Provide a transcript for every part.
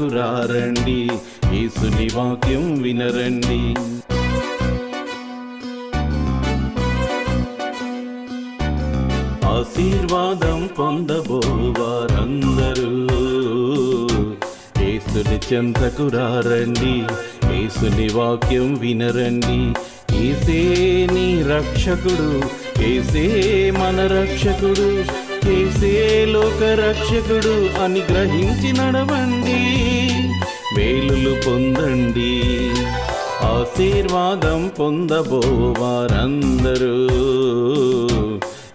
చెంతకు రారండి యేసుని వాక్యం వినరండి. ఆశీర్వాదం పొందబోవారందరూ. యేసుని చెంతకు రారండి యేసుని వాక్యం వినరండి. ఏసే నీ రక్షకుడు. ఏసే మన రక్షకుడు. ఏసే లోక రక్షకుడు అని గ్రహించి నడవండి. మేలులు పొందండి. ఆశీర్వాదం పొందబోవారందరూ.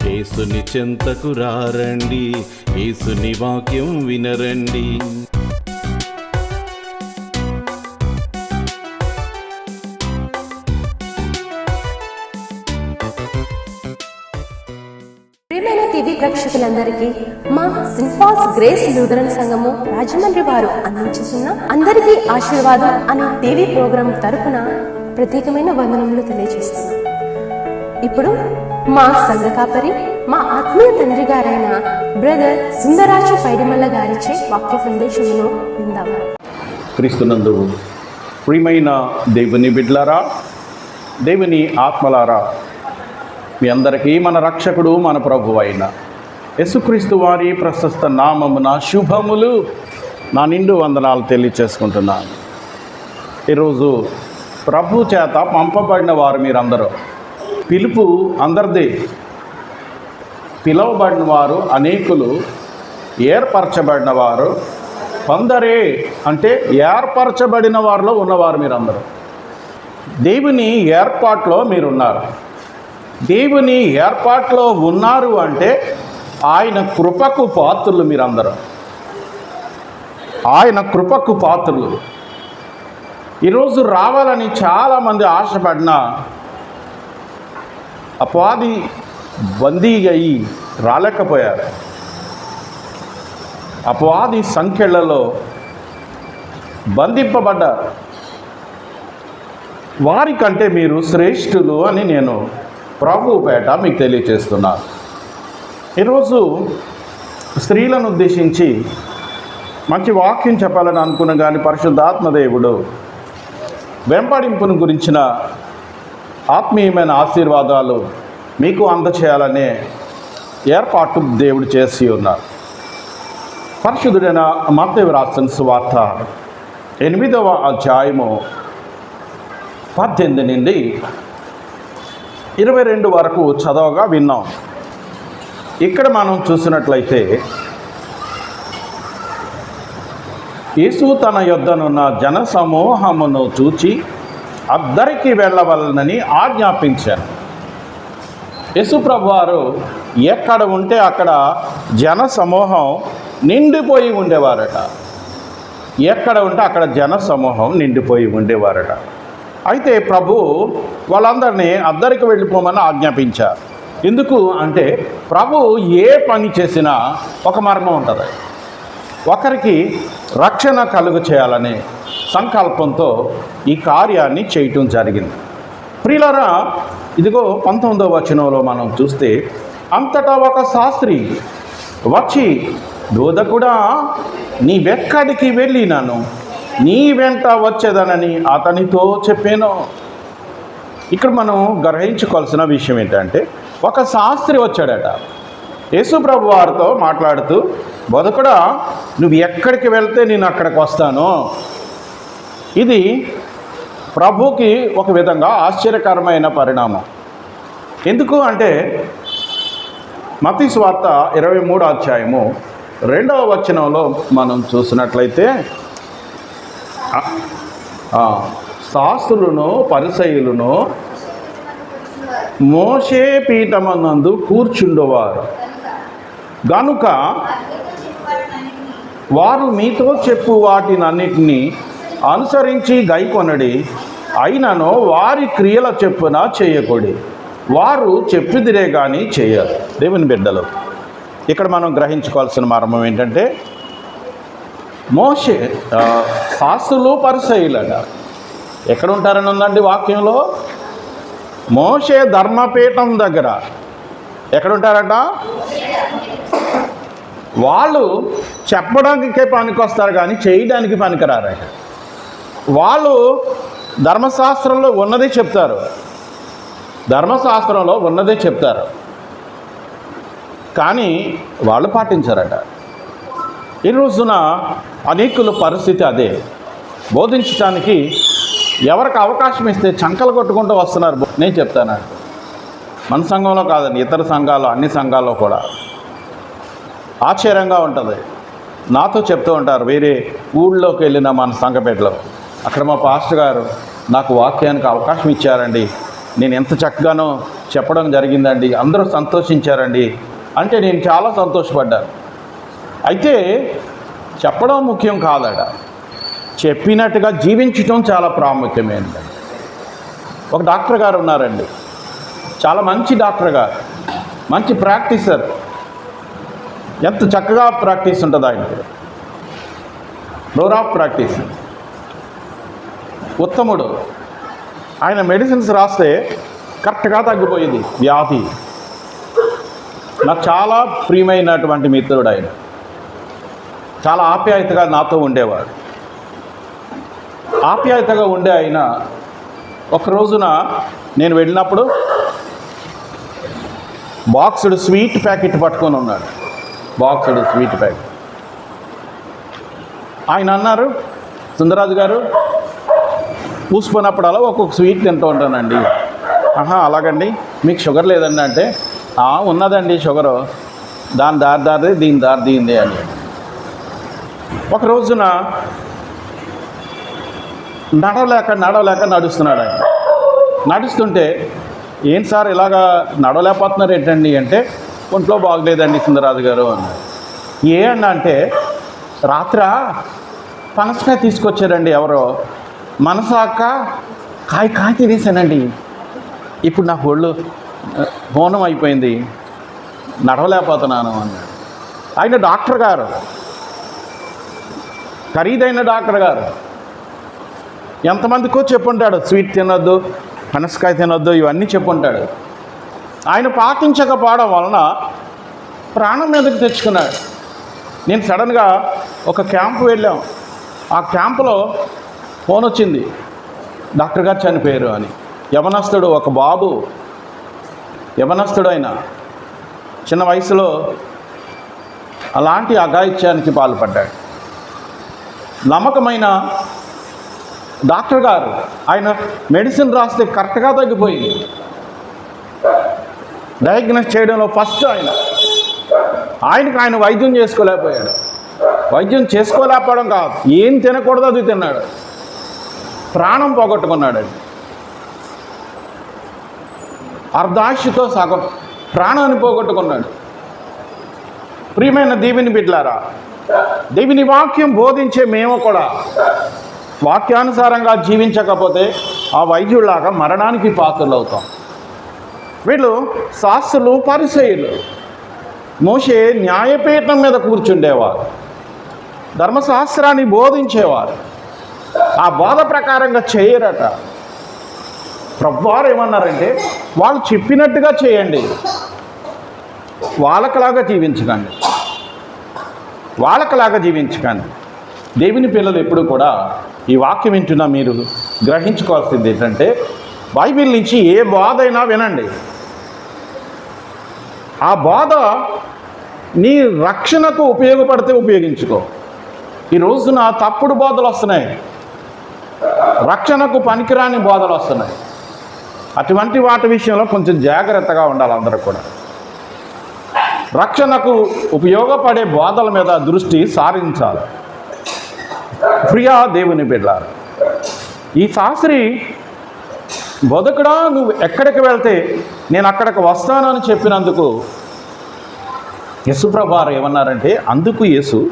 యేసుని చెంతకు రారండి. యేసుని వాక్యం వినరండి. ప్రేక్షకులందరికీ మా సింఫాస్ గ్రేస్ లూథరన్ సంఘము రాజమండ్రి వారు అందించుతున్న అందరికీ ఆశీర్వాదం అనే టీవీ ప్రోగ్రాం తరపున ప్రత్యేకమైన వందనములు తెలియజేస్తున్నాం. ఇప్పుడు మా సంఘ కాపరి మా ఆత్మీయ తండ్రి గారైన బ్రదర్ సుందరాజు పైడిమల్ల గారిచే వాక్య సందేశమును విందాం. క్రీస్తునందు ప్రియమైన దేవుని బిడ్లారా దేవుని ఆత్మలారా మీ అందరికీ మన రక్షకుడు మన ప్రభు అయిన యేసుక్రీస్తు వారి ప్రశస్త నామమున శుభములు నా నిండు వందనాలు తెలియచేసుకుంటున్నాను. ఈరోజు ప్రభు చేత పంపబడిన వారు మీరందరూ. పిలుపు అందరిది. పిలువబడిన వారు అనేకులు ఏర్పరచబడిన వారు కొందరే అంటే ఏర్పరచబడిన వారిలో ఉన్నవారు మీరందరూ. దేవుని ఏర్పాట్లో మీరున్నారు. దేవుని ఏర్పాట్లో ఉన్నారు అంటే ఆయన కృపకు పాత్రులు మీరందరూ. ఆయన కృపకు పాత్రులు. ఈరోజు రావాలని చాలామంది ఆశపడిన అపాది బందీ అయి రాలేకపోయారు. అపవాది సంఖ్యలలో బంధింపబడ్డారు. వారికంటే మీరు శ్రేష్ఠులు అని నేను ప్రభుపేట మీకు తెలియచేస్తున్నాను ఈరోజు స్త్రీలను ఉద్దేశించి మంచి వాక్యం చెప్పాలని అనుకున్న కానీ పరిశుద్ధాత్మదేవుడు వెంపడింపును గురించిన ఆత్మీయమైన ఆశీర్వాదాలు మీకు అందచేయాలనే ఏర్పాటు దేవుడు చేసి ఉన్నారు. పరిశుద్ధుడైన మత్తయి రాసిన సువార్త ఎనిమిదవ అధ్యాయము పద్దెనిమిది నుండి ఇరవై రెండు వరకు చదవగా విన్నాం. ఇక్కడ మనం చూసినట్లయితే యేసు తన యొద్దనున్న జన సమూహమును చూచి అద్దరికి వెళ్ళవలనని ఆజ్ఞాపించారు. యేసుప్రభు వారు ఎక్కడ ఉంటే అక్కడ జన సమూహం నిండిపోయి ఉండేవారట. ఎక్కడ ఉంటే అక్కడ జన సమూహం నిండిపోయి ఉండేవారట. అయితే ప్రభు వాళ్ళందరినీ అద్దరికి వెళ్ళిపోమని ఆజ్ఞాపించారు. ఎందుకు అంటే ప్రభు ఏ పని చేసినా ఒక మర్మం ఉంటుంది. ఒకరికి రక్షణ కలుగు చేయాలనే సంకల్పంతో ఈ కార్యాన్ని చేయటం జరిగింది. ప్రియులరా ఇదిగో పంతొమ్మిదవ వచనంలో మనం చూస్తే అంతటా ఒక శాస్త్రి వచ్చి బోధకుడా నీవెక్కడికి వెళ్ళినాను? నీ వెంట వచ్చేదనని అతనితో చెప్పాను. ఇక్కడ మనం గ్రహించుకోవాల్సిన విషయం ఏంటంటే ఒక శాస్త్రి వచ్చాడట. యేసుప్రభు వారితో మాట్లాడుతూ బొదకుడా నువ్వు ఎక్కడికి వెళ్తే నేను అక్కడికి వస్తాను? ఇది ప్రభుకి ఒక విధంగా ఆశ్చర్యకరమైన పరిణామం. ఎందుకు అంటే మతి స్వార్త ఇరవై మూడో అధ్యాయము రెండవ వచనంలో మనం చూసినట్లయితే శాస్త్రులను పరిసయులను మోషే పీఠమన్నందు కూర్చుండేవారు. గనుక వారు మీతో చెప్పు వాటినన్నిటినీ అనుసరించి గైకొనడి అయినను వారి క్రియల చెప్పున చేయకూడి. వారు చెప్పిదిరే కానీ చేయరు. దేవుని బిడ్డలు ఇక్కడ మనం గ్రహించుకోవాల్సిన మర్మం ఏంటంటే మోషే శాస్త్రులు పరిసయులట. ఎక్కడ ఉంటారని ఉందండి వాక్యంలో? మోషే ధర్మపీఠం దగ్గర. ఎక్కడ ఉంటారట వాళ్ళు చెప్పడానికే పనికొస్తారు కానీ చేయడానికి పనికిరారట వాళ్ళు ధర్మశాస్త్రంలో ఉన్నదే చెప్తారు. ధర్మశాస్త్రంలో ఉన్నదే చెప్తారు. కానీ వాళ్ళు పాటించారట. ఈ రోజున అనేకుల పరిస్థితి అదే. బోధించడానికి ఎవరికి అవకాశం ఇస్తే చంకలు కొట్టుకుంటూ వస్తున్నారు నేను చెప్తాను. మన సంఘంలో కాదండి ఇతర సంఘాలు అన్ని సంఘాల్లో కూడా. ఆశ్చర్యంగా ఉంటుంది. నాతో చెప్తూ ఉంటారు వేరే ఊళ్ళోకి వెళ్ళిన మన సంఘపేటలో. అక్కడ మా పాస్టర్ గారు నాకు వాక్యానికి అవకాశం ఇచ్చారండి. నేను ఎంత చక్కగానో చెప్పడం జరిగిందండి. అందరూ సంతోషించారండి అంటే నేను చాలా సంతోషపడ్డాను. అయితే చెప్పడం ముఖ్యం కాదట. చెప్పినట్టుగా జీవించటం చాలా ప్రాముఖ్యమైనది. ఒక డాక్టర్ గారు ఉన్నారండి. చాలా మంచి డాక్టర్ గారు. మంచి ప్రాక్టీసర్. ఎంత చక్కగా ప్రాక్టీస్ ఉంటుంది ఆయనకి. Door of practice. ఉత్తముడు. ఆయన మెడిసిన్స్ రాస్తే కరెక్ట్గా తగ్గిపోయింది. వ్యాధి. నాకు చాలా ప్రియమైనటువంటి మిత్రుడు ఆయన. చాలా ఆప్యాయతగా నాతో ఉండేవాడు. ఆప్యాయతగా ఉండే ఆయన ఒక రోజున నేను వెళ్ళినప్పుడు బాక్సుడు స్వీట్ ప్యాకెట్ పట్టుకొని ఉన్నాడు. బాక్సుడు స్వీట్ ప్యాకెట్. ఆయన అన్నారు సుందరాజు గారు పూసుకున్నప్పుడల్లా ఒక్కొక్క స్వీట్ తింటూ ఉంటానండి. ఆహా అలాగండి. మీకు షుగర్ లేదండి అంటే? ఉన్నదండి షుగరు. దాని దారి దారి దీని దారి దీంది అని. ఒక రోజున నడవలేక నడవలేక నడుస్తున్నాడు ఆయన. నడుస్తుంటే ఏం సార్ ఇలాగా నడవలేకపోతున్నారు ఏంటండి అంటే ఒంట్లో బాగలేదండి సుందరరాజు గారు అన్నారు. ఏ అన్న అంటే రాత్ర పనసకాయ తీసుకొచ్చారండి ఎవరో. మనసాక కాయ కాయ తినేసానండి ఇప్పుడు నాకు ఒళ్ళు మౌనం అయిపోయింది. నడవలేకపోతున్నాను అన్నాడు. ఆయన డాక్టర్ గారు. ఖరీదైన డాక్టర్ గారు. ఎంతమందికో చెప్పుంటాడు స్వీట్ తినొద్దు పనసకాయ తినొద్దు ఇవన్నీ చెప్పుంటాడు. ఆయన పాటించకపోవడం వలన ప్రాణం మీదకి తెచ్చుకున్నాడు. నేను సడన్గా ఒక క్యాంపు వెళ్ళాం. ఆ క్యాంపులో ఫోన్ వచ్చింది డాక్టర్ గారు చనిపోయారు అని. యవనస్తుడు ఒక బాబు యవనస్తుడు ఆయన. చిన్న వయసులో అలాంటి అఘాయిత్యానికి పాల్పడ్డాడు. నమ్మకమైన డాక్టర్ గారు ఆయన మెడిసిన్ రాస్తే కరెక్ట్గా తగ్గిపోయింది. డయాగ్నోస్ చేయడంలో ఫస్ట్ ఆయన. ఆయనకు ఆయన వైద్యం చేసుకోలేకపోయాడు. వైద్యం చేసుకోలేకపోవడం కాదు ఏం తినకూడదు అది తిన్నాడు. ప్రాణం పోగొట్టుకున్నాడు అది. అర్ధాశతో సగం ప్రాణాన్ని పోగొట్టుకున్నాడు. ప్రియమైన దేవిని బిడ్లారా దేవిని వాక్యం బోధించే మేము కూడా వాక్యానుసారంగా జీవించకపోతే ఆ వైద్యుల్లాగా మరణానికి పాత్రలు అవుతాం వీళ్ళు శాస్త్రులు పరిచయులు మోషే న్యాయపీఠం మీద కూర్చుండేవారు. ధర్మశాస్త్రాన్ని బోధించేవారు. ఆ బోధ ప్రకారంగా చేయరట. ప్రభువారు ఏమన్నారంటే వాళ్ళు చెప్పినట్టుగా చేయండి. వాళ్ళకలాగా జీవించకండి. వాళ్ళకలాగా జీవించకండి. దేవుని పిల్లలు ఎప్పుడు కూడా ఈ వాక్యం వింటున్న మీరు గ్రహించుకోవాల్సింది ఏంటంటే బైబిల్ నుంచి ఏ బాధ అయినా వినండి. ఆ బాధ నీ రక్షణకు ఉపయోగపడితే ఉపయోగించుకో. ఈ రోజున తప్పుడు బోధలు వస్తున్నాయి. రక్షణకు పనికిరాని బోధలు వస్తున్నాయి. అటువంటి వాటి విషయంలో కొంచెం జాగ్రత్తగా ఉండాలి అందరూ కూడా. రక్షణకు ఉపయోగపడే బోధల మీద దృష్టి సారించాలి. ప్రియా దేవుని బిడ్డారు ఈ శాస్త్రి బతుకుడా నువ్వు ఎక్కడికి వెళ్తే నేను అక్కడికి వస్తానని చెప్పినందుకు యశుప్రభారు ఏమన్నారంటే అందుకు యేసు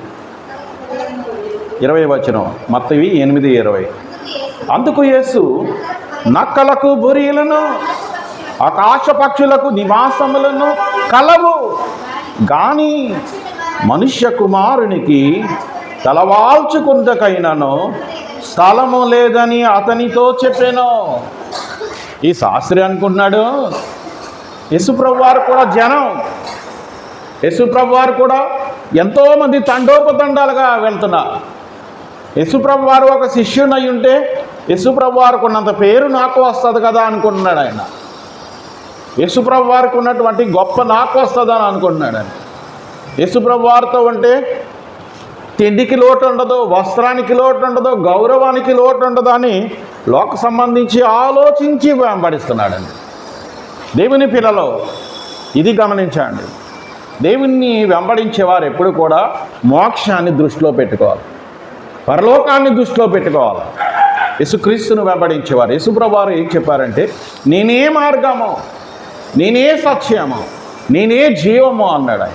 ఇరవై వచనం మత్తవి ఎనిమిది ఇరవై. అందుకు యేసు నక్కలకు బురీలను ఆకాశ పక్షులకు నివాసములను కలవు. గాని మనుష్య కుమారునికి తలవాల్చుకుందకైనను స్థలము లేదని అతనితో చెప్పాను. ఈ శాస్త్రి అనుకుంటున్నాడు యేసుప్రభు వారు కూడా జనం. యేసుప్రభు వారు కూడా ఎంతోమంది తండోపతండాలుగా వెళ్తున్నారు. యశుప్రభు వారు ఒక శిష్యుని అయి ఉంటే యేసుప్రభు వారికి ఉన్నంత పేరు నాకు వస్తుంది కదా అనుకుంటున్నాడు ఆయన. యశుప్రభు వారికి ఉన్నటువంటి గొప్ప నాకు వస్తుందని అనుకుంటున్నాడు ఆయన. యశుప్రభు వారితో ఉంటే తిండికి లోటు ఉండదు వస్త్రానికి లోటు ఉండదు గౌరవానికి లోటు ఉండదు అని లోక సంబంధించి ఆలోచించి వెంబడిస్తున్నాడండి. దేవుని పిల్లలు ఇది గమనించండి. దేవుణ్ణి వెంబడించేవారు ఎప్పుడు కూడా మోక్షాన్ని దృష్టిలో పెట్టుకోవాలి. పరలోకాన్ని దృష్టిలో పెట్టుకోవాలి. యేసుక్రీస్తును వెంబడించేవారు. యేసుప్రభువారు ఏం చెప్పారంటే నేనే మార్గము నేనే సత్యము నేనే జీవము అన్నాడు ఆయన.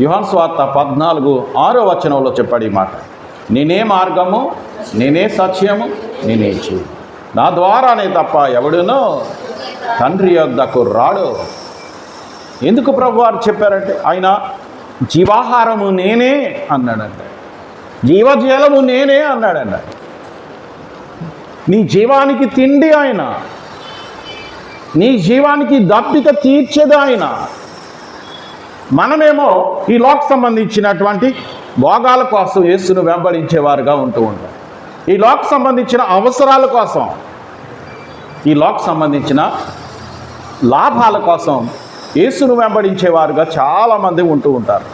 యుహాన్ స్వార్త పద్నాలుగు ఆరో వచనంలో చెప్పాడు ఈ మాట. నేనే మార్గము నేనే సత్యము నేనే జీవం. నా ద్వారానే తప్ప ఎవడునో తండ్రి యొద్దకు రాడు. ఎందుకు ప్రభు వారు చెప్పారంటే ఆయన జీవాహారము నేనే అన్నాడంట. జీవజలము నేనే అన్నాడంట. నీ జీవానికి తిండి ఆయన నీ జీవానికి దప్పిక తీర్చేది ఆయన మనమేమో ఈ లోక్ సంబంధించినటువంటి భోగాల కోసం యేసును వెంబడించేవారుగా ఉంటూ ఉంటాం. ఈ లోక్ సంబంధించిన అవసరాల కోసం ఈ లోక్ సంబంధించిన లాభాల కోసం యేసును వెంబడించేవారుగా చాలామంది ఉంటూ ఉంటారు.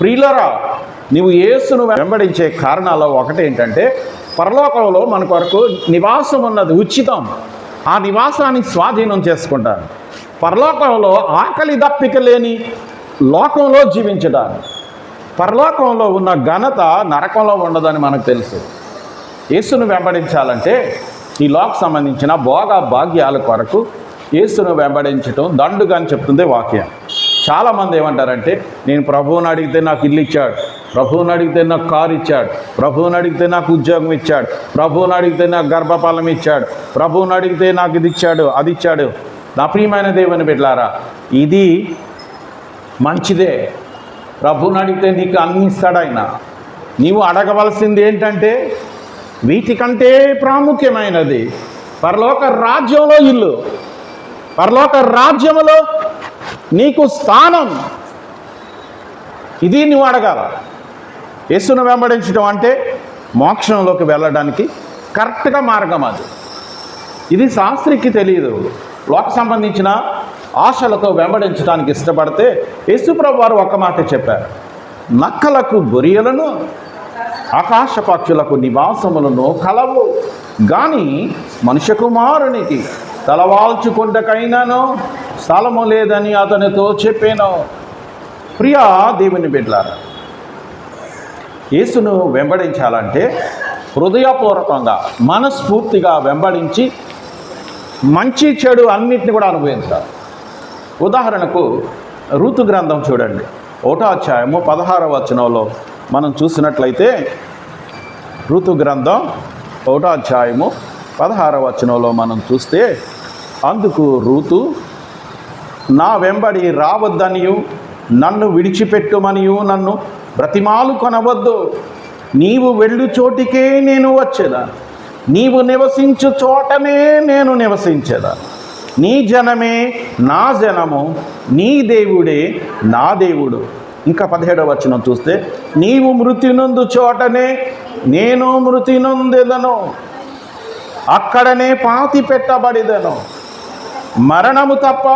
ప్రియులరా నీవు యేసును వెంబడించే కారణాల్లో ఒకటి ఏంటంటే పరలోకంలో మన కొరకు నివాసం ఉన్నది ఉచితం. ఆ నివాసాన్ని స్వాధీనం చేసుకుంటారు. పరలోకంలో ఆకలి దప్పిక లేని లోకంలో జీవించడానికి పరలోకంలో ఉన్న ఘనత నరకంలో ఉండదని మనకు తెలుసు. యేసును వెంబడించాలంటే ఈ లోక్ సంబంధించిన భోగ భాగ్యాల కొరకు యేసును వెంబడించటం దండుగా అని చెప్తుంది వాక్యం. చాలామంది ఏమంటారంటే నేను ప్రభువుని అడిగితే నాకు ఇల్లు ఇచ్చాడు ప్రభువుని అడిగితే నాకు కారు ఇచ్చాడు ప్రభువుని అడిగితే నాకు ఉద్యోగం ఇచ్చాడు ప్రభువుని అడిగితే నాకు గర్భఫలం ఇచ్చాడు ప్రభువుని అడిగితే నాకు ఇది ఇచ్చాడు అది ఇచ్చాడు. నా ప్రియమైన దేవుని బిడ్లారా ఇది మంచిదే. ప్రభుని అడిగితే నీకు అన్ని ఇస్తాడు ఆయన. నీవు అడగవలసింది ఏంటంటే వీటికంటే ప్రాముఖ్యమైనది పరలోక రాజ్యంలో ఇల్లు. పరలోక రాజ్యములో నీకు స్థానం. ఇది నువ్వు అడగాల. యేసును వెంబడించడం అంటే మోక్షంలోకి వెళ్ళడానికి కరెక్ట్గా మార్గం అది. ఇది శాస్త్రికి తెలియదు. లోక సంబంధించిన ఆశలతో వెంబడించడానికి ఇష్టపడితే యేసుప్రభు వారు ఒక మాట చెప్పారు. నక్కలకు బొరియలను ఆకాశ పక్షులకు నివాసములను కలవు. కానీ మనుష్య కుమారునికి తలవాల్చుకుంటకైనాను స్థలము లేదని అతనితో చెప్పాను. ప్రియా దేవుని బిడ్డలారా యేసును వెంబడించాలంటే హృదయపూర్వకంగా మనస్ఫూర్తిగా వెంబడించి మంచి చెడు అన్నిటిని కూడా అనుభవించాలి. ఉదాహరణకు ఋతు గ్రంథం చూడండి. ఒకటో అధ్యాయము పదహారవ వచనంలో మనం చూసినట్లయితే ఋతు గ్రంథం ఒకటో అధ్యాయము పదహారవ వచనంలో మనం చూస్తే అందుకు ఋతు నా వెంబడి రావద్దనియు నన్ను విడిచిపెట్టుమనియు నన్ను బ్రతిమాలు కొనవద్దు. నీవు వెళ్ళు చోటికే నేను వచ్చేదా? నీవు నివసించు చోటనే నేను నివసించేదా? నీ జనమే నా జనము నీ దేవుడే నా దేవుడు. ఇంకా పదిహేడవ వచనం చూస్తే నీవు మృతి నందు చోటనే నేను మృతి నొందెదను అక్కడనే పాతి పెట్టబడిదను. మరణము తప్ప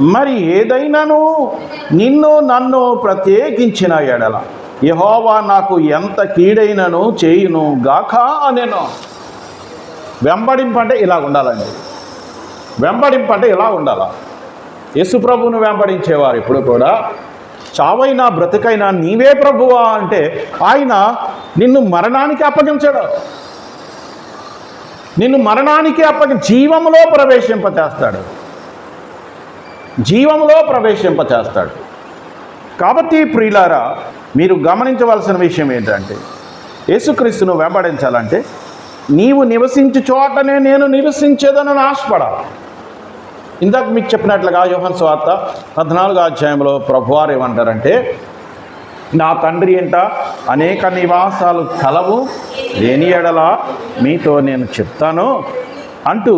మరి ఏదైనాను నిన్ను నన్ను ప్రత్యేకించిన ఎడల. యహోవా నాకు ఎంత కీడైనను చేయును గాక అనెను వెంబడింపంటే ఇలా ఉండాలండి. వెంబడింపంటే ఇలా ఉండాలా? యేసుప్రభువును వెంబడించేవారు ఇప్పుడు కూడా చావైనా బ్రతికైనా నీవే ప్రభువా అంటే ఆయన నిన్ను మరణానికి అప్పగించడు. నిన్ను మరణానికి అప్పగి జీవములో ప్రవేశింపచేస్తాడు. జీవములో ప్రవేశింపచేస్తాడు. కాబట్టి ప్రియులారా మీరు గమనించవలసిన విషయం ఏంటంటే యేసుక్రీస్తును వెంబడించాలంటే నీవు నివసించు చోటనే నేను నివసించేదనని ఆశపడాలి. ఇందాక మీకు చెప్పినట్లుగా యోహన్ స్వార్త పద్నాలుగు అధ్యాయంలో ప్రభువారు ఏమంటారంటే నా తండ్రి ఏంట అనేక నివాసాలు కలవు లేని ఎడల మీతో నేను చెప్తాను. అంటూ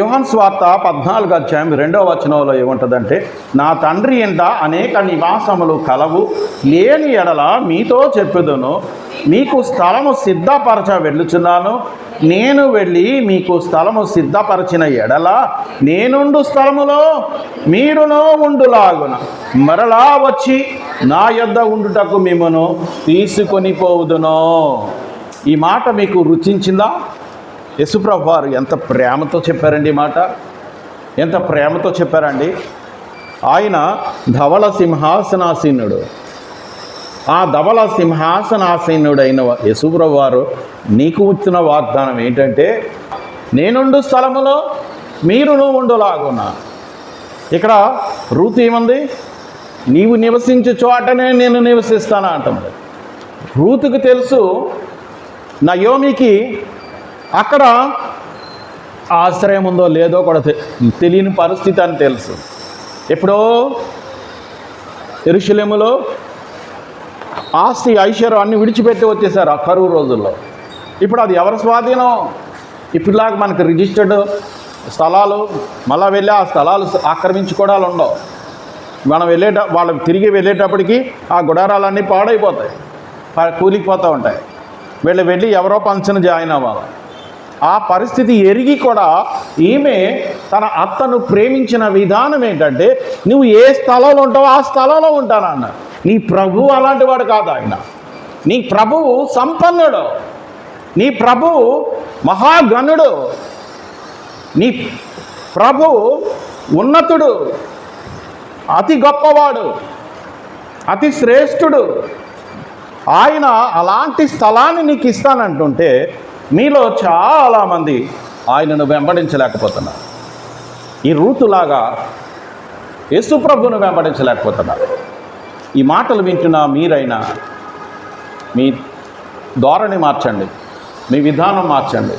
యోహన్ స్వార్త పద్నాలుగు అధ్యాయం రెండవ వచనంలో ఏముంటుందంటే నా తండ్రి ఇంట అనేక నివాసములు కలవు లేని ఎడల మీతో చెప్పుదును. మీకు స్థలము సిద్ధపరచ వెళ్ళుచున్నాను. నేను వెళ్ళి మీకు స్థలము సిద్ధపరచిన ఎడల నేనుండు స్థలములో మీరునో ఉండులాగున. మరలా వచ్చి నా యొద్ద ఉండుటకు మిమ్మను తీసుకొని పోవుదును. ఈ మాట మీకు రుచించిందా? యశుప్రభు వారు ఎంత ప్రేమతో చెప్పారండి ఈ మాట. ఎంత ప్రేమతో చెప్పారండి. ఆయన ధవళ సింహాసనాసీనుడు. ఆ ధవల సింహాసనాసీనుడైన యశుప్రభు వారు నీకు వచ్చిన వాగ్దానం ఏంటంటే నేనుండు స్థలములో మీరును ఉండులాగున్నా ఇక్కడ రూతు ఏముంది? నీవు నివసించే చోటనే నేను నివసిస్తాను అంటుంది. రూతుకు తెలుసు నయోమికి అక్కడ ఆశ్రయం ఉందో లేదో కూడా తె- తెలియని పరిస్థితి అని తెలుసు. ఎప్పుడో ఎరుషలేములో ఆస్తి ఐశ్వర్యం అన్ని విడిచిపెట్టి వచ్చేసారు ఆ కరువు రోజుల్లో. ఇప్పుడు అది ఎవరి స్వాధీనం? ఇప్పుడులాగా మనకు రిజిస్టర్డ్ స్థలాలు మళ్ళీ వెళ్ళి ఆ స్థలాలు ఆక్రమించుకోవడాలు ఉండవు. మనం వెళ్ళేట వాళ్ళు తిరిగి వెళ్ళేటప్పటికి ఆ గుడారాలన్నీ పాడైపోతాయి. కూలికి పోతూ ఉంటాయి. వీళ్ళు వెళ్ళి ఎవరో పంచన జాయిన్ అవ్వాలి. ఆ పరిస్థితి ఎరిగి కూడా ఈమె తన అత్తను ప్రేమించిన విధానం ఏంటంటే నువ్వు ఏ స్థలంలో ఉంటావో ఆ స్థలంలో ఉంటానన్న నీ ప్రభువు అలాంటి వాడు కాదు ఆయన. నీ ప్రభువు సంపన్నుడు. నీ ప్రభువు మహాగణుడు. నీ ప్రభు ఉన్నతుడు. అతి గొప్పవాడు. అతి శ్రేష్ఠుడు. ఆయన అలాంటి స్థలాన్ని నీకు ఇస్తానంటుంటే మీలో చాలామంది ఆయనను వెంబడించలేకపోతున్నారు. ఈ రూతులాగా యేసుప్రభును వెంబడించలేకపోతున్నారు. ఈ మాటలు వింటున్న మీరైనా మీ ధోరణి మార్చండి మీ విధానం మార్చండి.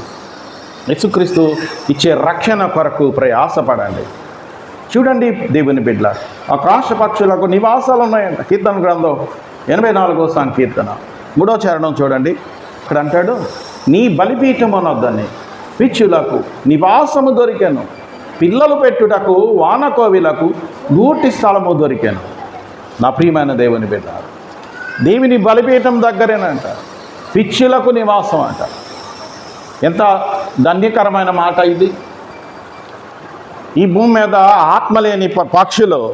యేసుక్రీస్తు ఇచ్చే రక్షణ కొరకు ప్రయాసపడండి. చూడండి దేవుని బిడ్డ ఆకాశ పక్షులకు నివాసాలు ఉన్నాయంట కీర్తన గ్రంథం ఎనభై నాలుగో సంకీర్తన. మూడో చరణం చూడండి. ఇక్కడ అంటాడు నీ బలిపీఠమునొద్దని పిచ్చులకు నివాసము దొరికెను. పిల్లలు పెట్టుటకు వానకోవిలకు గూటి స్థలము దొరికెను. నా ప్రియమైన దేవుని బిడ్డ దేవుని బలిపీఠం దగ్గరేనంట. పిచ్చులకు నివాసం అంట. ఎంత ధన్యకరమైన మాట ఇది. ఈ భూమి మీద ఆత్మలేని ప- పక్షులు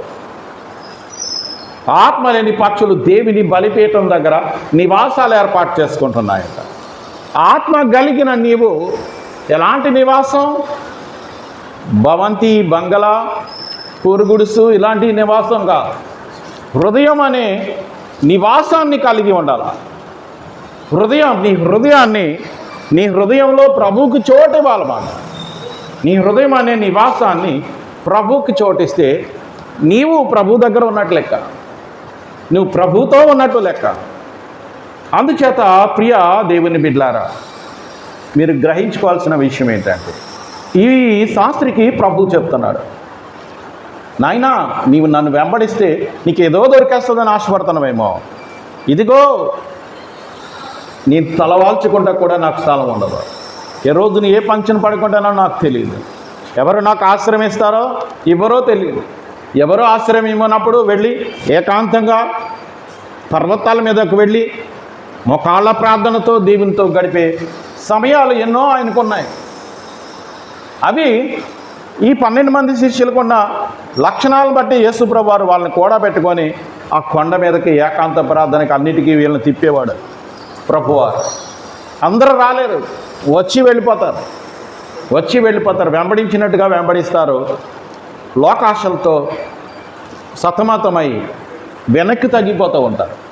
ఆత్మలేని పక్షులు దేవిని బలిపీఠం దగ్గర నివాసాలు ఏర్పాటు చేసుకుంటున్నాయట. ఆత్మ కలిగిన నీవు ఎలాంటి నివాసం? భవంతి బంగళా కూరుగుడుసు ఇలాంటి నివాసం కాదు. హృదయం అనే నివాసాన్ని కలిగి ఉండాలి. హృదయం నీ హృదయాన్ని నీ హృదయంలో ప్రభువుకు చోటు ఇవ్వాలన్నమాట నీ హృదయం అనే నివాసాన్ని ప్రభువుకి చోటిస్తే నీవు ప్రభు దగ్గర ఉన్నట్టు లెక్క. నువ్వు ప్రభుతో ఉన్నట్టు లెక్క. అందుచేత ప్రియ దేవుని బిడ్లారా మీరు గ్రహించుకోవాల్సిన విషయం ఏంటంటే ఈ శాస్త్రికి ప్రభు చెప్తున్నాడు. నాయనా నీవు నన్ను వెంబడిస్తే నీకు ఏదో దొరికేస్తుందని ఆశపడుతున్నావేమో. ఇదిగో నేను తలవాల్చుకుంటా కూడా నాకు స్థలం ఉండదు. ఏ రోజున ఏ పంచన పడుకుంటానో నాకు తెలియదు ఎవరు నాకు ఆశ్రయం ఇస్తారో ఎవరో తెలియదు ఎవరో ఆశ్రయం ఇవ్వనప్పుడు వెళ్ళి ఏకాంతంగా పర్వతాల మీదకు వెళ్ళి మొకాళ్ళ ప్రార్థనతో దేవునితో గడిపే సమయాలు ఎన్నో ఆయనకున్నాయి. అవి ఈ పన్నెండు మంది శిష్యులకున్న లక్షణాలను బట్టి యేసుప్రభు వారు వాళ్ళని కూడా పెట్టుకొని ఆ కొండ మీదకి ఏకాంత ప్రార్థనకి అన్నిటికీ వీళ్ళని తిప్పేవాడు ప్రభువారు. అందరూ రాలేరు. వచ్చి వెళ్ళిపోతారు. వచ్చి వెళ్ళిపోతారు. వెంబడించినట్టుగా వెంబడిస్తారు. లోకాశలతో సతమతమై వెనక్కి తగ్గిపోతూ ఉంటారు.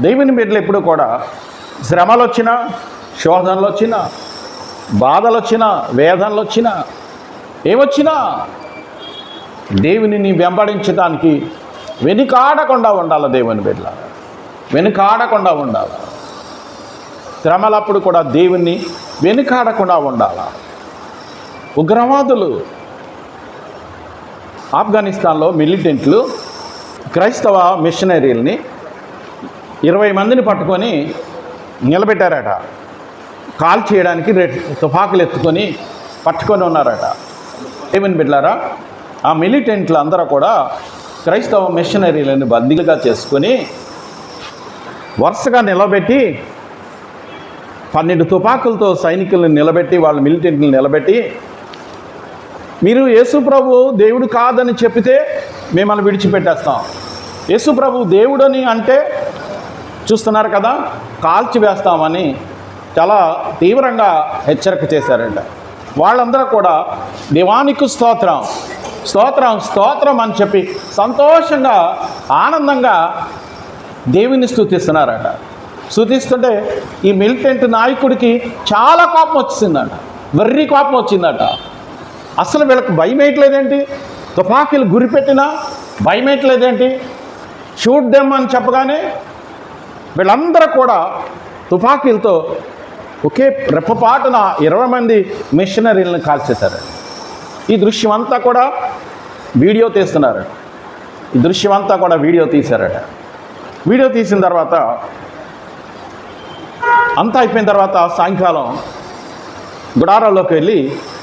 దేవుని బిడ్డలు ఎప్పుడు కూడా శ్రమలు వచ్చినా శోధనలు వచ్చినా బాధలు వచ్చినా వేదనలు వచ్చినా ఏమొచ్చినా దేవునిని వెంబడించడానికి వెనుకాడకుండా ఉండాలి దేవుని బిడ్డ. వెనుకాడకుండా ఉండాలి. శ్రమలప్పుడు కూడా దేవుణ్ణి వెనుకాడకుండా ఉండాలి. ఉగ్రవాదులు ఆఫ్ఘనిస్తాన్లో మిలిటెంట్లు క్రైస్తవ మిషనరీల్ని ఇరవై మందిని పట్టుకొని నిలబెట్టారట. కాల్ చేయడానికి రె తుపాకులు ఎత్తుకొని పట్టుకొని ఉన్నారట. ఏమని బిడ్డారా ఆ మిలిటెంట్లు అందరూ కూడా క్రైస్తవ మిషనరీలను బందీలుగా చేసుకొని వరుసగా నిలబెట్టి పన్నెండు తుపాకులతో సైనికులను నిలబెట్టి వాళ్ళ మిలిటెంట్లు నిలబెట్టి మీరు యేసుప్రభు దేవుడు కాదని చెప్పితే మిమ్మల్ని విడిచిపెట్టేస్తాం. యేసుప్రభు దేవుడని అంటే చూస్తున్నారు కదా కాల్చి వేస్తామని చాలా తీవ్రంగా హెచ్చరిక చేశారంట. వాళ్ళందరూ కూడా దివానికి స్తోత్రం స్తోత్రం స్తోత్రం అని చెప్పి సంతోషంగా ఆనందంగా దేవుని స్థుతిస్తున్నారట స్థుతిస్తుంటే ఈ మిలిటెంట్ నాయకుడికి చాలా కోపం వచ్చిందంట. వెర్రి కోపం వచ్చిందట. అసలు వీళ్ళకి భయం వేయట్లేదేంటి? తుపాకీలు గురిపెట్టినా భయం వేయట్లేదేంటి? షూట్ దెమ్ అని చెప్పగానే వీళ్ళందరూ కూడా తుపాకీలతో ఒకే రెప్పపాటున ఇరవై మంది మిషనరీలను కాల్చేశారు. ఈ దృశ్యం అంతా కూడా వీడియో తీస్తున్నారు. ఈ దృశ్యం అంతా కూడా వీడియో తీశారట వీడియో తీసిన తర్వాత అంతా అయిపోయిన తర్వాత సాయంకాలం గుడారాల్లోకి వెళ్ళి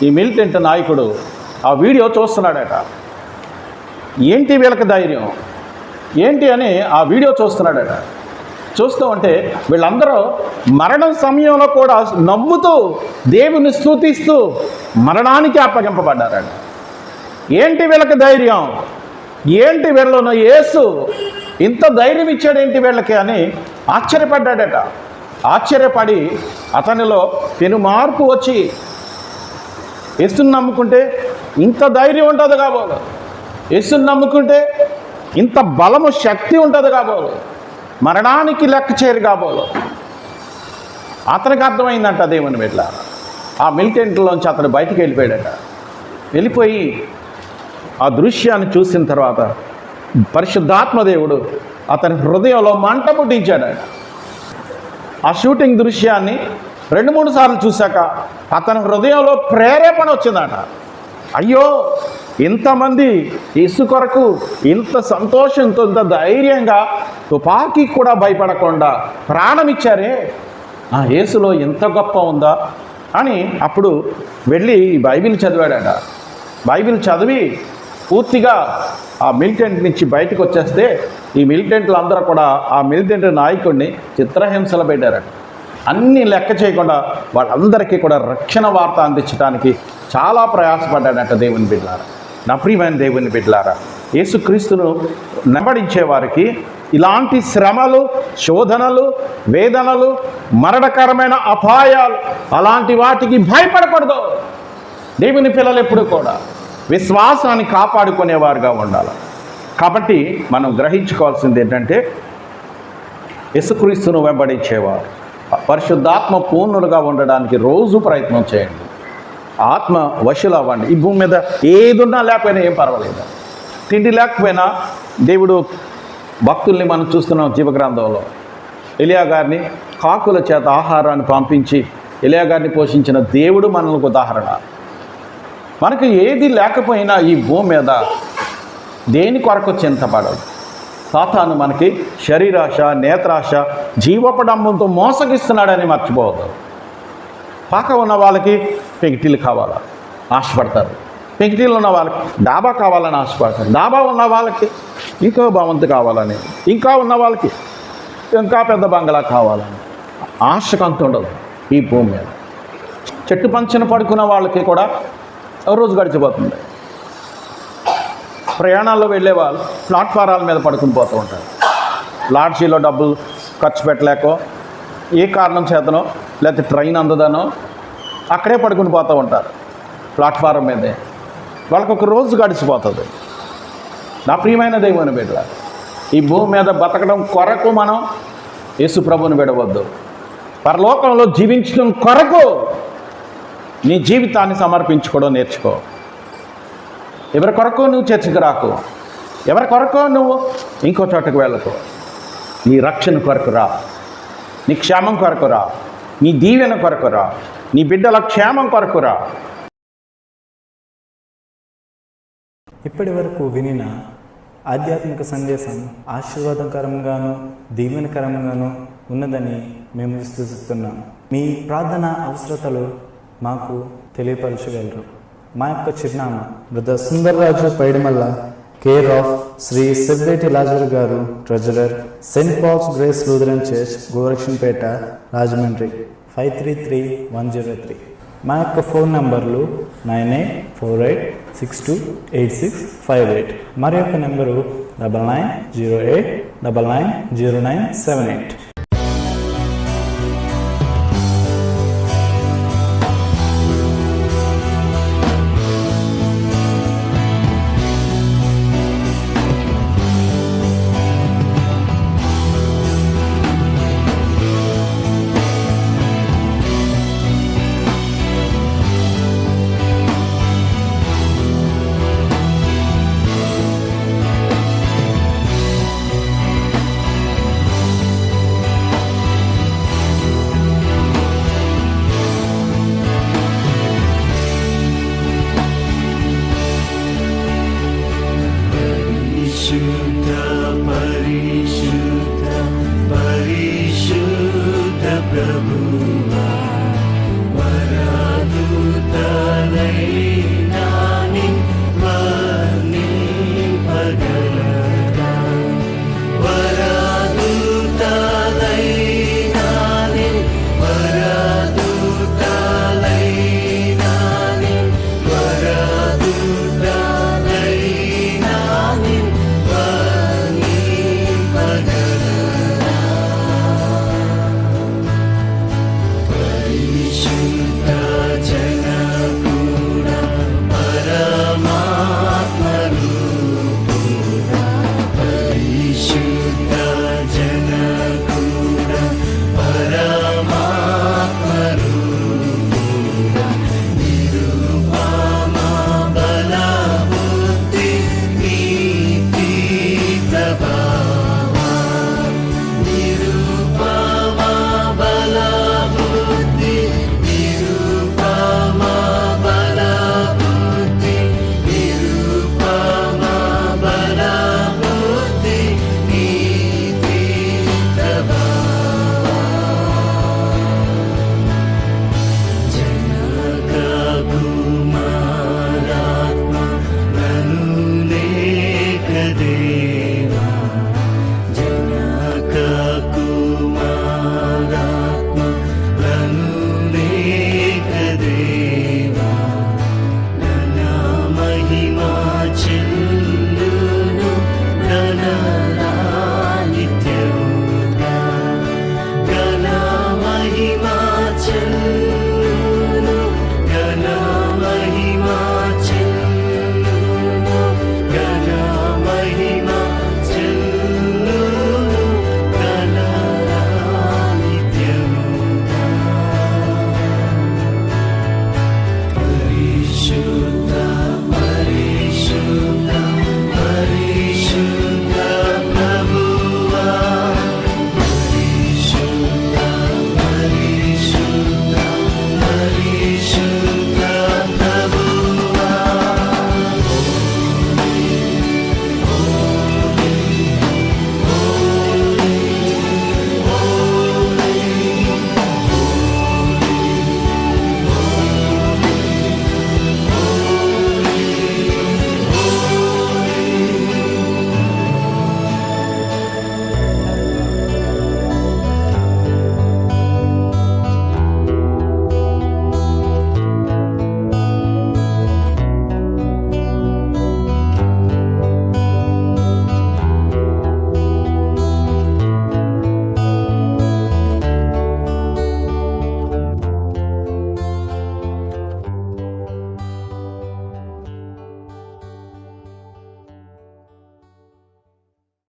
ఈ మిలిటెంట్ నాయకుడు ఆ వీడియో చూస్తున్నాడట. ఏంటి వీళ్ళకి ధైర్యం? ఏంటి అని ఆ వీడియో చూస్తున్నాడట. చూస్తూ ఉంటే వీళ్ళందరూ మరణం సమయంలో కూడా నవ్వుతూ దేవుని స్తుతిస్తూ మరణానికి అప్పగింపబడ్డారట ఏంటి వీళ్ళకి ధైర్యం? ఏంటి వీళ్ళను యేసు? ఇంత ధైర్యం ఇచ్చాడేంటి వీళ్ళకి అని ఆశ్చర్యపడ్డాడట. ఆశ్చర్యపడి అతనిలో పెను మార్పు వచ్చి ఎస్సును నమ్ముకుంటే ఇంత ధైర్యం ఉంటుంది కాబోలు. ఎస్సును నమ్ముకుంటే ఇంత బలము శక్తి ఉంటుంది కాబోలు. మరణానికి లెక్క చేరు కాబోలు. అతనికి అర్థమైందంట దేవుని బిడ్డ. ఆ మిలిటెంట్లోంచి అతను బయటికి వెళ్ళిపోయాడట. వెళ్ళిపోయి ఆ దృశ్యాన్ని చూసిన తర్వాత పరిశుద్ధాత్మదేవుడు అతని హృదయంలో మంట పుట్టించాడట ఆ షూటింగ్ దృశ్యాన్ని రెండు మూడు సార్లు చూశాక అతని హృదయంలో ప్రేరేపణ వచ్చిందట. అయ్యో ఇంతమంది ఇసు కొరకు ఇంత సంతోషంతో ఇంత ధైర్యంగా తుపాకీ కూడా భయపడకుండా ప్రాణం ఇచ్చారే ఆ యేసులో ఎంత గొప్ప ఉందా? అని అప్పుడు వెళ్ళి బైబిల్ చదివాడట. బైబిల్ చదివి పూర్తిగా ఆ మిలిటెంట్ నుంచి బయటకు వచ్చేస్తే ఈ మిలిటెంట్లు అందరూ కూడా ఆ మిలిటెంట్ నాయకుడిని చిత్రహింసలు పెట్టారట. అన్నీ లెక్క చేయకుండా వాళ్ళందరికీ కూడా రక్షణ వార్త అందించడానికి చాలా ప్రయాసపడ్డాడట దేవుని బిడ్డలారా. నా ప్రియమైన దేవుని బిడ్డలారా? యేసుక్రీస్తును నెంబడించే వారికి ఇలాంటి శ్రమలు శోధనలు వేదనలు మరణకరమైన అపాయాలు అలాంటి వాటికి భయపడకూడదు. దేవుని పిల్లలు ఎప్పుడు కూడా విశ్వాసాన్ని కాపాడుకునేవారుగా ఉండాలి. కాబట్టి మనం గ్రహించుకోవాల్సింది ఏంటంటే యేసుక్రీస్తును వెంబడించేవారు. పరిశుద్ధాత్మ పూర్ణులుగా ఉండడానికి రోజు ప్రయత్నం చేయండి. ఆత్మ వశులు అవ్వండి. ఈ భూమి మీద ఏది ఉన్నా లేకపోయినా ఏం పర్వాలేదు. తిండి లేకపోయినా దేవుడు భక్తుల్ని మనం చూస్తున్నాం జీవగ్రంథంలో. ఎలియా గారిని కాకుల చేత ఆహారాన్ని పంపించి ఎలియా గారిని పోషించిన దేవుడు మనకు ఉదాహరణ. మనకు ఏది లేకపోయినా ఈ భూమి మీద దేని కొరకు చింతపడదు. సాతాను మనకి శరీరాశ నేత్రాశ జీవపడంబంతో మోసగిస్తున్నాడని మర్చిపోవద్దు. పాక ఉన్న వాళ్ళకి పెంకిటీలు కావాలా? ఆశపడతారు. పెంకిటీలు ఉన్న వాళ్ళకి డాబా కావాలని ఆశపడతారు. డాబా ఉన్న వాళ్ళకి ఇంకో భవంతి కావాలని ఇంకా ఉన్న వాళ్ళకి ఇంకా పెద్ద బంగ్లా కావాలని ఆశకు అంత ఉండదు ఈ భూమి మీద. చెట్టు పంచిన పడుకున్న వాళ్ళకి కూడా రోజు గడిచిపోతుంది. ప్రయాణాల్లో వెళ్ళే వాళ్ళు ప్లాట్ఫారాల మీద పడుకుని పోతూ ఉంటారు. లాడ్జీలో డబ్బులు ఖర్చు పెట్టలేకో ఏ కారణం చేతనో లేకపోతే ట్రైన్ అందదనో అక్కడే పడుకుని పోతూ ఉంటారు ప్లాట్ఫారం మీదే. వాళ్ళకు ఒక రోజు గడిచిపోతుంది. నా ప్రియమైన దైవాన్ని బిడ్డ ఈ భూమి మీద బతకడం కొరకు మనం యేసు ప్రభుని విడవద్దు. పరలోకంలో జీవించడం కొరకు నీ జీవితాన్ని సమర్పించుకోవడం నేర్చుకో. ఎవరి కొరకు నువ్వు చర్చకు రాకు? ఎవరి కొరకు నువ్వు ఇంకో చోటకు వెళ్ళకు? నీ రక్షణ కొరకు రా. నీ క్షేమం కొరకురా నీ దీవెన కొరకురా నీ బిడ్డల క్షేమం కొరకురా ఇప్పటి వరకు వినిన ఆధ్యాత్మిక సందేశం ఆశీర్వాదకరంగాను దీవెనకరంగాను ఉన్నదని మేము విశ్వసిస్తున్నాం. మీ ప్రార్థన అవసరతలు మాకు తెలియపరచగలరు. మా యొక్క చిరునామా brother Sundarraju Paidimalla care of Shri Sibbeti Lazar గారు treasurer Saint Paul's Grace Lutheran Church Gorakshanpeta Rajahmundry five three three one zero three మా యొక్క ఫోన్ నంబర్లు nine eight four eight six two eight six five eight మరి యొక్క number double nine zero eight double nine zero nine seven eight